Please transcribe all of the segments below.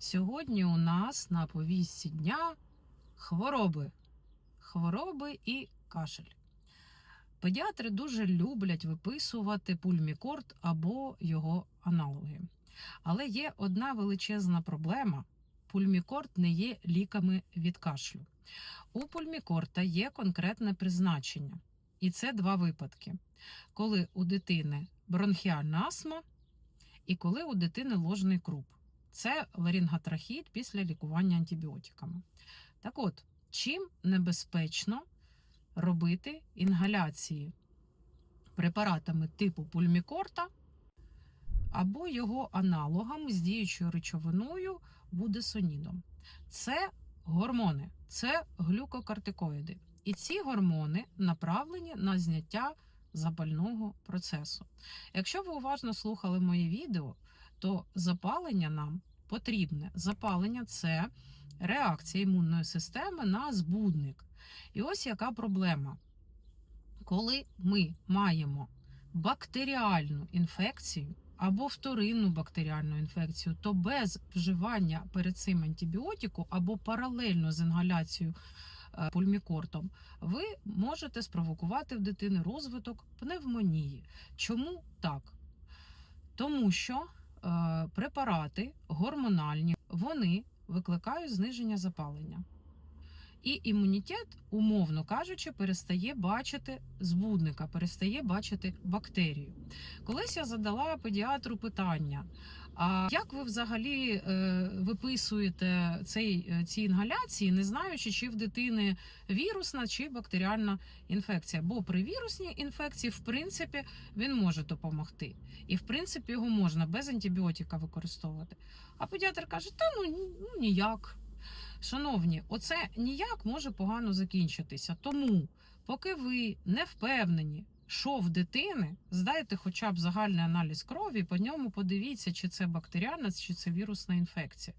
Сьогодні у нас на повістці дня хвороби. Хвороби і кашель. Педіатри дуже люблять виписувати пульмікорд або його аналоги. Але є одна величезна проблема: пульмікорд не є ліками від кашлю. У пульмікорта є конкретне призначення. І це два випадки: коли у дитини бронхіальна астма і коли у дитини ложний круп. Це ларинготрахіт після лікування антибіотиками. Так от, чим небезпечно робити інгаляції препаратами типу пульмікорта або його аналогом з діючою речовиною будесонідом? Це гормони, це глюкокортикоїди. І ці гормони направлені на зняття запального процесу. Якщо ви уважно слухали моє відео, то запалення нам потрібне. Запалення це реакція імунної системи на збудник. І ось яка проблема. Коли ми маємо бактеріальну інфекцію або вторинну бактеріальну інфекцію, то без вживання перед цим антибіотику або паралельно з інгаляцією е, пульмікортом, ви можете спровокувати в дитини розвиток пневмонії. Чому так? Тому що препарати гормональні вони викликають зниження запалення. І імунітет, умовно кажучи, перестає бачити збудника, перестає бачити бактерію. Колись я задала педіатру питання: а як ви взагалі е, виписуєте цей, е, ці інгаляції, не знаючи, чи в дитини вірусна чи бактеріальна інфекція? Бо при вірусній інфекції, в принципі, він може допомогти. І, в принципі, його можна без антибіотика використовувати. А педіатр каже: та ну, ну ніяк. Шановні, оце ніяк може погано закінчитися. Тому, поки ви не впевнені, що в дитини, здайте хоча б загальний аналіз крові, по ньому подивіться, чи це бактеріальна, чи це вірусна інфекція.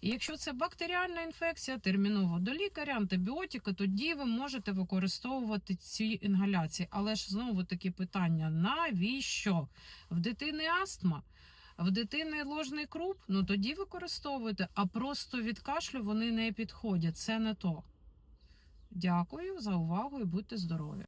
І якщо це бактеріальна інфекція, терміново до лікаря, антибіотика, тоді ви можете використовувати ці інгаляції. Але ж знову таки питання: навіщо? В дитини астма. В дитини ложний круп, ну тоді використовуйте, а просто від кашлю вони не підходять. Це не то. Дякую за увагу і будьте здорові.